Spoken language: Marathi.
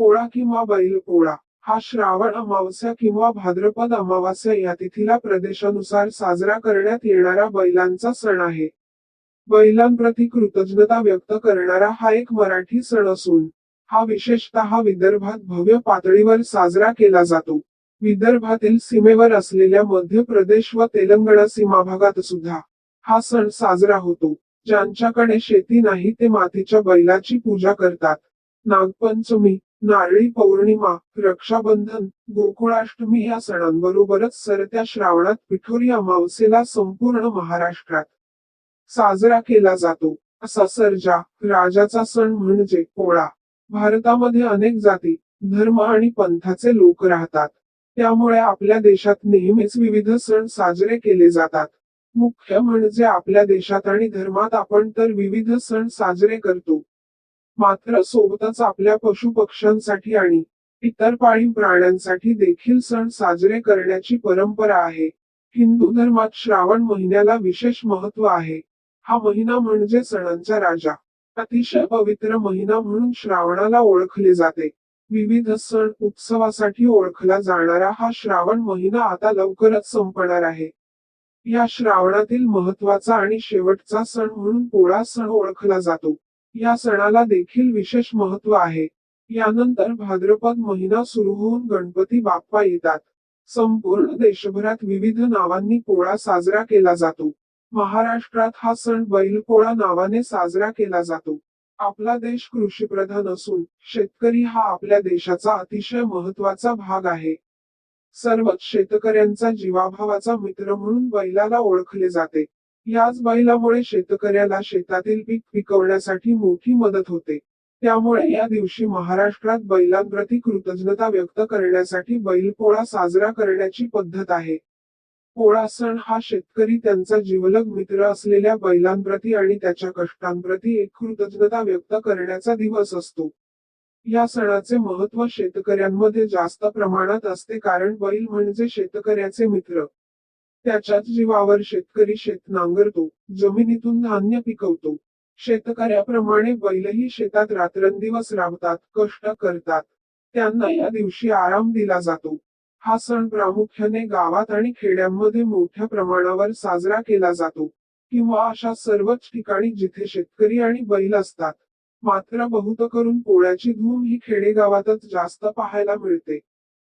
पोळा किंवा बैल पोळा. हा श्रावण अमावस्या किंवा भाद्रपद अमावस्या या तिथीला प्रदेशानुसार साजरा करण्यात येणारा बैलांचा सण आहे. बैलांप्रती कृतज्ञता व्यक्त करणारा हा एक मराठी सण असून हा विशेषतः विदर्भात भव्य पातळीवर साजरा केला जातो. विदर्भातील सीमेवर असलेल्या मध्य प्रदेश व तेलंगणा सीमा भागात सुद्धा हा सण साजरा होतो. ज्यांच्याकडे शेती नाही ते मातीच्या बैलाची पूजा करतात. नागपंचमी नारळी पौर्णिमा रक्षाबंधन गोकुळाष्टमी या सणांबरोबरच सरत्या श्रावणात पिठोरी अमावस्येला संपूर्ण महाराष्ट्रात साजरा केला जातो. असा सर्जा राजाचा सण म्हणजे पोळा. भारतामध्ये अनेक जाती धर्म आणि पंथाचे लोक राहतात. त्यामुळे आपल्या देशात नेहमीच विविध सण साजरे केले जातात. मुख्य म्हणजे आपल्या देशात आणि धर्मात आपण तर विविध सण साजरे करतो. मात्र सोबतच आपल्या पशु पक्ष्यांसाठी आणि इतर पाळीव प्राण्यांसाठी देखील सण साजरे करण्याची परंपरा आहे. हिंदू धर्मात श्रावण महिन्याला विशेष महत्त्व आहे. हा महिना म्हणजे सणांचा राजा. अतिशय पवित्र महिना म्हणून श्रावणाला ओळखले जाते. विविध सण उत्सवासाठी ओळखला जाणारा हा श्रावण महिना आता लवकरच संपणार आहे. या श्रावणातील महत्त्वाचा आणि शेवटचा सण म्हणून पोळा सण ओळखला जातो. या सणाला देखील विशेष महत्त्व आहे. यानंतर भाद्रपद महिना सुरू होऊन गणपती बाप्पा येतात. संपूर्ण देशभरात विविध नावांनी पोळा साजरा केला जातो. महाराष्ट्रात हा सण बैलपोळा नावाने साजरा केला जातो. आपला देश कृषीप्रधान असून शेतकरी हा आपल्या देशाचा अतिशय महत्त्वाचा भाग आहे. सर्वच शेतकऱ्यांचा जीवाभावाचा मित्र म्हणून बैलाला ओळखले जाते. याच बैलामुळे शेतकऱ्याला शेतातील पीक पिकवण्यासाठी मोठी मदत होते. त्यामुळे या दिवशी महाराष्ट्रात बैलांप्रती कृतज्ञता व्यक्त करण्यासाठी बैलपोळा साजरा करण्याची पद्धत आहे. पोळा सण हा शेतकरी त्यांचा जीवलग मित्र असलेल्या बैलांप्रती आणि त्याच्या कष्टांप्रती एक कृतज्ञता व्यक्त करण्याचा दिवस असतो. या सणाचे महत्त्व शेतकऱ्यांमध्ये जास्त प्रमाणात असते कारण बैल म्हणजे शेतकऱ्याचे मित्र. त्याच्याच जीवावर शेतकरी शेत नांगरतो जमिनीतून धान्य पिकवतो. शेतकऱ्याप्रमाणे बैलही शेतात रात्रंदिवस राबतात कष्ट करतात. त्यांना या दिवशी आराम दिला जातो. हा सण प्रामुख्याने गावात आणि खेड्यांमध्ये मोठ्या प्रमाणावर साजरा केला जातो. किंवा अशा सर्वच ठिकाणी जिथे शेतकरी आणि बैल असतात. मात्र बहुत करून पोळ्याची धूम ही खेडेगावातच जास्त पाहायला मिळते.